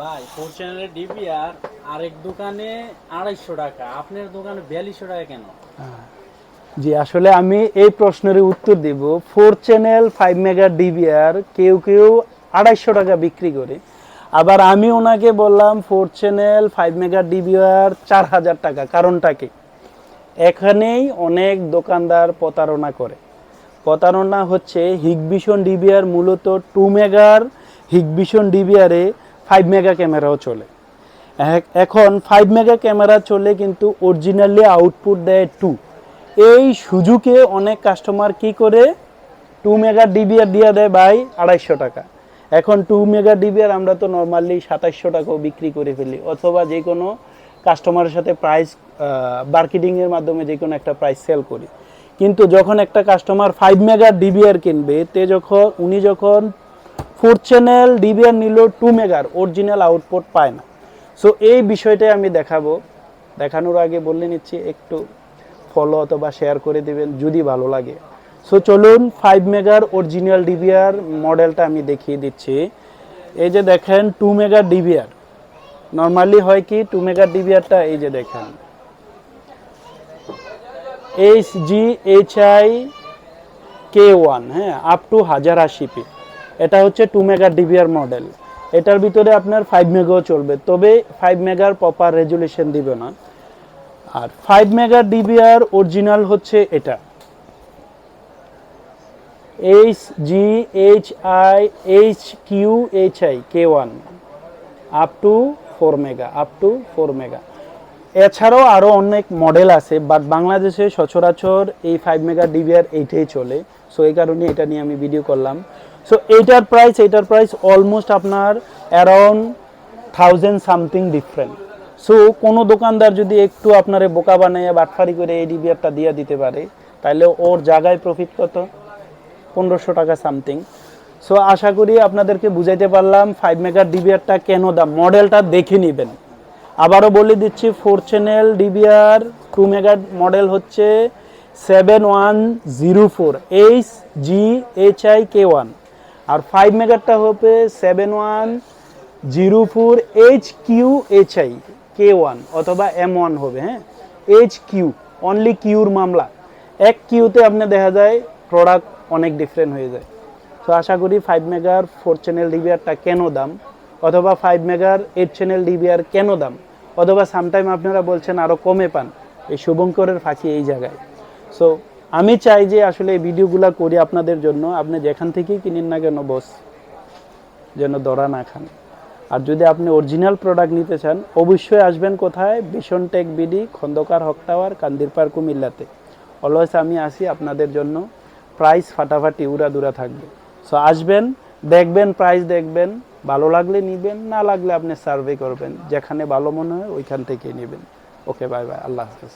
ভাই ফোর চ্যানেলের ডিবি আর আরেক দোকানে আড়াইশো টাকা, আপনার দোকানে বিয়াল্লিশশো টাকা কেন? জি, আসলে আমি এই প্রশ্নের উত্তর দিব। Four channel five mega DVR কেউ কেউ আড়াইশো টাকা বিক্রি করে। আবার আমি ওনাকে বললাম four channel five mega DVR চার হাজার টাকা। কারণটা কি? এখানেই অনেক দোকানদার প্রতারণা করে। প্রতারণা হচ্ছে হিগবিশন ডিবিআর মূলত টু মেগার হিগবিশন ডিবিআরে ফাইভ মেগা ক্যামেরাও চলে। এখন ফাইভ মেগা ক্যামেরা চলে কিন্তু অরিজিনালি আউটপুট দেয় টু এই সুযোগে অনেক কাস্টমার কি করে? টু মেগা ডিবিআর দিয়ে দেয় ভাই আড়াইশো টাকা। এখন টু মেগা ডিবিআর আমরা তো নর্মালি সাতাইশশো টাকাও বিক্রি করে ফেলি। অথবা যে কোনো কাস্টমারের সাথে প্রাইস মার্কেটিংয়ের মাধ্যমে যে কোনো একটা প্রাইস সেল করি। কিন্তু যখন একটা কাস্টমার ফাইভ মেগা ডিবিআর কিনবে, তে যখন উনি যখন ফোর চ্যানেল, ডিবিআর, নিল, টু মেগার অরিজিনাল আউটপুট পায় না। সো এই বিষয়টাই আমি দেখাবো। দেখানোর আগে বলে নিচ্ছি, একটু ফলো অথবা শেয়ার করে দিবেন, যদি ভালো লাগে। সো চলুন ফাইভ মেগার অরিজিনাল ডিবিআর মডেলটা আমি দেখিয়ে দিচ্ছি। এই যে দেখেন টু মেগা ডিবিআর। নর্মালি হয় কি টু মেগা ডিবিআরটা এই যে দেখেন। H G H I K one হ্যাঁ আপ টু হাজার আশি পি এটা হচ্ছে টু মেগা ডিবিআর মডেল এটার ভিতরে আপনার ফাইভ মেগাও চলবে। তবে ফাইভ মেগার প্রপার রেজুলেশন দিবে না। আর ফাইভ মেগা ডিবিআর অরিজিনাল হচ্ছে এটা। H G H I H Q H I K one up to four mega up to four mega এছাড়াও আরও অনেক মডেল আছে বাট বাংলাদেশে সচরাচর এই ফাইভ মেগা ডিবিআর এইটাই চলে। সো এই কারণে এটা নিয়ে আমি ভিডিও করলাম। সো এইটার প্রাইস এইটার প্রাইস অলমোস্ট আপনার around thousand something different so কোনো দোকানদার যদি একটু আপনারে বোকা বানাইয়া বাটফারি করে এই ডিবিআরটা দিয়ে দিতে পারে তাহলে ওর জায়গায় প্রফিট কত? পনেরোশো টাকা সামথিং সো আশা করি আপনাদেরকে বুঝাইতে পারলাম ফাইভ মেগার ডিবিআরটা কেন দাম। মডেলটা দেখে নেবেন। আবারও বলে দিচ্ছি ফোর চ্যানেল ডিবিআর টু মেগার মডেল হচ্ছে seven one zero four H G H I K one R five মেগারটা হবে seven one zero four H Q H I K one অথবা এম ওয়ান হবে হ্যাঁ? এইচ কিউ অনলি কিউর মামলা। এক কিউতে আপনি দেখা যায় প্রোডাক্ট অনেক ডিফারেন্ট হয়ে যায়। তো আশা করি ফাইভ মেগার ফোর চ্যানেল ডিবিআরটা কেন দাম? অথবা ফাইভ মেগার এইট চ্যানেল ডিবিআর কেন দাম? অথবা সামটাইম আপনারা বলছেন আরও কমে পান। এই শুভঙ্করের ফাঁকি এই জায়গায়। সো আমি চাই যে আসলে এই ভিডিওগুলো করি আপনাদের জন্য। আপনি যেখান থেকেই কিনেন না কেন, বস, যেন দরা না খান। আর যদি আপনি অরিজিনাল প্রোডাক্ট নিতে চান, অবশ্যই আসবেন কোথায়? ভীষণ tech BD Khandakar Haque tower, কান্দির কুমিল্লাতে। অলওয়েজ আমি আসি আপনাদের জন্য। প্রাইস ফাটাফাটি উড়াদুরা থাকবে। সো আসবেন, দেখবেন প্রাইস দেখবেন। ভালো লাগলে নিবেন, না লাগলে আপনি সার্ভে করবেন। যেখানে ভালো মনে হয় ওইখান থেকেই নেবেন। ওকে বাই বাই আল্লাহ হাফেজ।